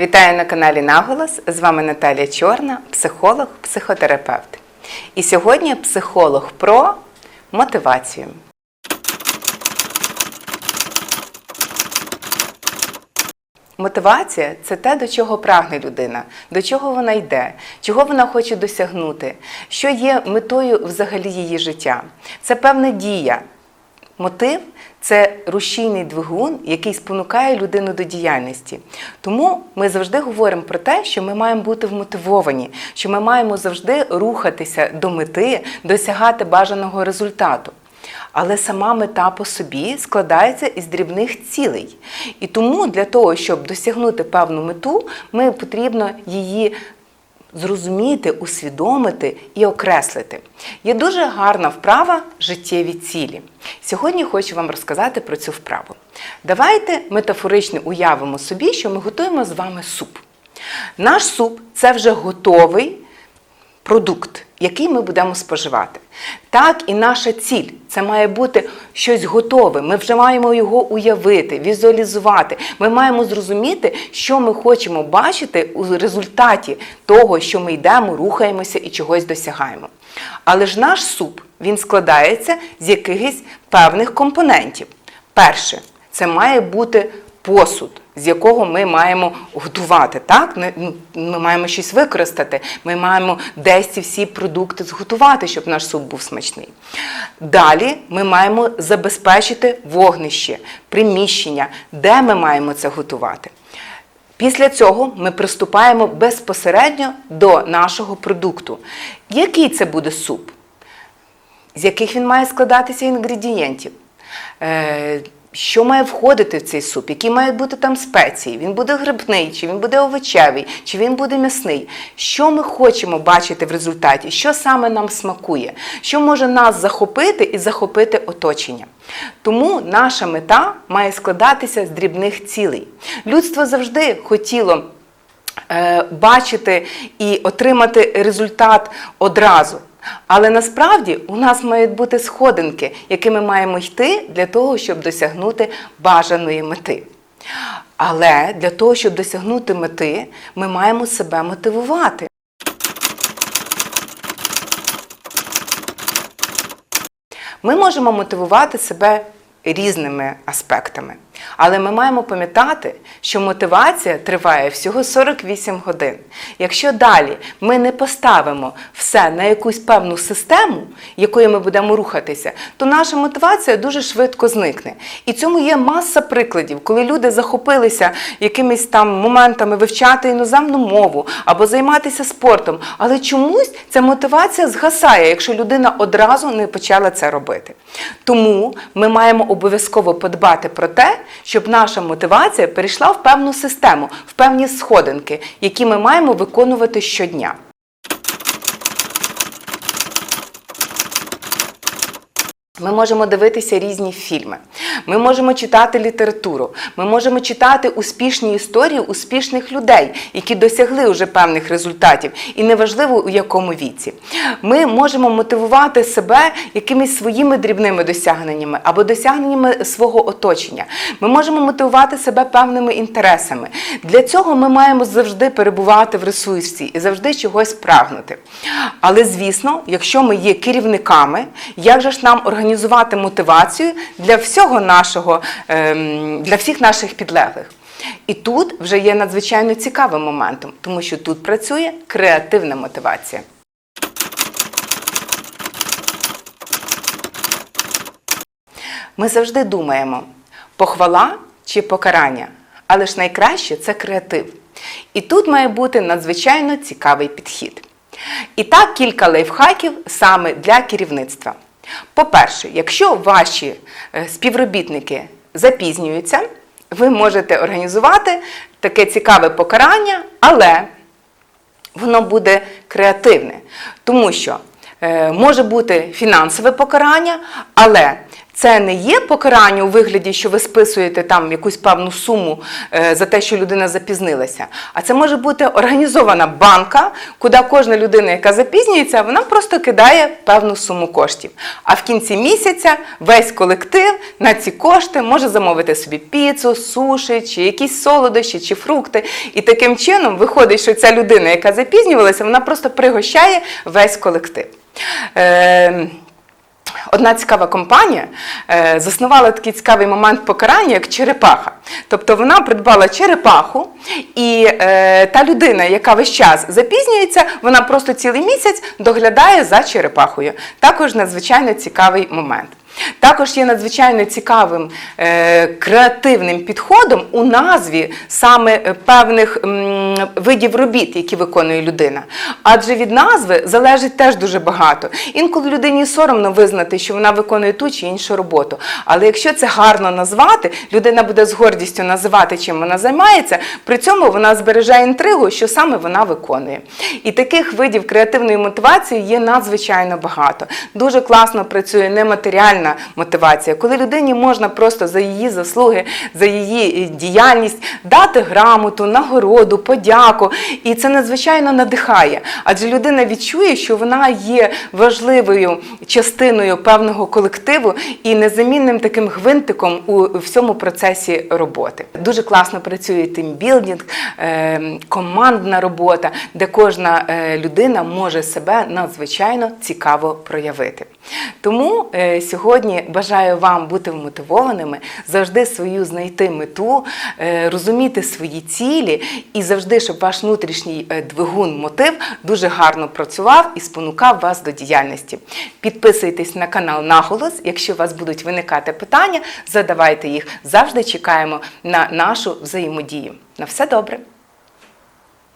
Вітаю на каналі Наголос. З вами Наталія Чорна, психолог, психотерапевт. І сьогодні психолог про мотивацію. Мотивація це те, до чого прагне людина, до чого вона йде, чого вона хоче досягнути, що є метою взагалі її життя. Це певна дія. Мотив це рушійний двигун, який спонукає людину до діяльності. Тому ми завжди говоримо про те, що ми маємо бути вмотивовані, що ми маємо завжди рухатися до мети, досягати бажаного результату. Але сама мета по собі складається із дрібних цілей. І тому для того, щоб досягнути певну мету, ми потрібно її зрозуміти, усвідомити і окреслити. Є дуже гарна вправа життєві цілі. Сьогодні хочу вам розказати про цю вправу. Давайте метафорично уявимо собі, що ми готуємо з вами суп. Наш суп це вже готовий продукт, який ми будемо споживати. Так і наша ціль це має бути щось готове. Ми вже маємо його уявити, візуалізувати. Ми маємо зрозуміти, що ми хочемо бачити у результаті того, що ми йдемо, рухаємося і чогось досягаємо. Але ж наш суп він складається з якихось певних компонентів. Перше, це має бути посуд, з якого ми маємо готувати. Так? Ми маємо щось використати, ми маємо десь ці всі продукти зготувати, щоб наш суп був смачний. Далі ми маємо забезпечити вогнище, приміщення, де ми маємо це готувати. Після цього ми приступаємо безпосередньо до нашого продукту. Який це буде суп? з яких він має складатися інгредієнтів. Що має входити в цей суп, які мають бути там спеції, він буде грибний, чи він буде овочевий, чи він буде м'ясний. Що ми хочемо бачити в результаті, що саме нам смакує, що може нас захопити і захопити оточення. Тому наша мета має складатися з дрібних цілей. Людство завжди хотіло е, бачити і отримати результат одразу. Але насправді у нас мають бути сходинки, якими маємо йти для того, щоб досягнути бажаної мети. Але для того, щоб досягнути мети, ми маємо себе мотивувати. Ми можемо мотивувати себе різними аспектами. Але ми маємо пам'ятати, що мотивація триває всього 48 годин. Якщо далі ми не поставимо все на якусь певну систему, якою ми будемо рухатися, то наша мотивація дуже швидко зникне. І цьому є маса прикладів, коли люди захопилися якимись там моментами вивчати іноземну мову або займатися спортом. Але чомусь ця мотивація згасає, якщо людина одразу не почала це робити. Тому ми маємо обов'язково подбати про те, щоб наша мотивація перейшла в певну систему, в певні сходинки, які ми маємо виконувати щодня. Ми можемо дивитися різні фільми, ми можемо читати літературу, ми можемо читати успішні історії успішних людей, які досягли вже певних результатів, і неважливо у якому віці. Ми можемо мотивувати себе якимись своїми дрібними досягненнями або досягненнями свого оточення. Ми можемо мотивувати себе певними інтересами. Для цього ми маємо завжди перебувати в ресурсі і завжди чогось прагнути. Але звісно, якщо ми є керівниками, як же ж нам організувати мотивацію для всього нашого, ем, для всіх наших підлеглих? І тут вже є надзвичайно цікавим моментом, тому що тут працює креативна мотивація. Ми завжди думаємо, похвала чи покарання, але ж найкраще це креатив. І тут має бути надзвичайно цікавий підхід. І так, кілька лайфхаків саме для керівництва. По-перше, якщо ваші е, співробітники запізнюються, ви можете організувати таке цікаве покарання, але воно буде креативне, тому що е, може бути фінансове покарання, але Це не є покарання у вигляді, що ви списуєте там якусь певну суму е, за те, що людина запізнилася. А це може бути організована банка, куди кожна людина, яка запізнюється, вона просто кидає певну суму коштів. А в кінці місяця весь колектив на ці кошти може замовити собі піцу, суші, чи якісь солодощі, чи фрукти. І таким чином виходить, що ця людина, яка запізнювалася, вона просто пригощає весь колектив. Одна цікава компанія е, заснувала такий цікавий момент покарання, як черепаха. Тобто вона придбала черепаху, і е, та людина, яка весь час запізнюється, вона просто цілий місяць доглядає за черепахою. Також надзвичайно цікавий момент. Також є надзвичайно цікавим е, креативним підходом у назві саме е, певних видів робіт, які виконує людина. Адже від назви залежить теж дуже багато. Інколи людині соромно визнати, що вона виконує ту чи іншу роботу. Але якщо це гарно назвати, людина буде з гордістю називати, чим вона займається, при цьому вона збереже інтригу, що саме вона виконує. І таких видів креативної мотивації є надзвичайно багато. Дуже класно працює нематеріальна мотивація, коли людині можна просто за її заслуги, за її е, діяльність дати грамоту, нагороду, подяку. І це надзвичайно надихає. Адже людина відчує, що вона є важливою частиною певного колективу і незамінним таким гвинтиком у всьому процесі роботи. Дуже класно працює тимбілдинг, е, командна робота, де кожна е, людина може себе надзвичайно цікаво проявити. Тому е, сьогодні бажаю вам бути вмотивованими, завжди свою знайти мету, е, розуміти свої цілі і завжди, щоб ваш внутрішній е, двигун, мотив дуже гарно працював і спонукав вас до діяльності. Підписуйтесь на канал Наголос. Якщо у вас будуть виникати питання, задавайте їх. Завжди чекаємо на нашу взаємодію. На все добре!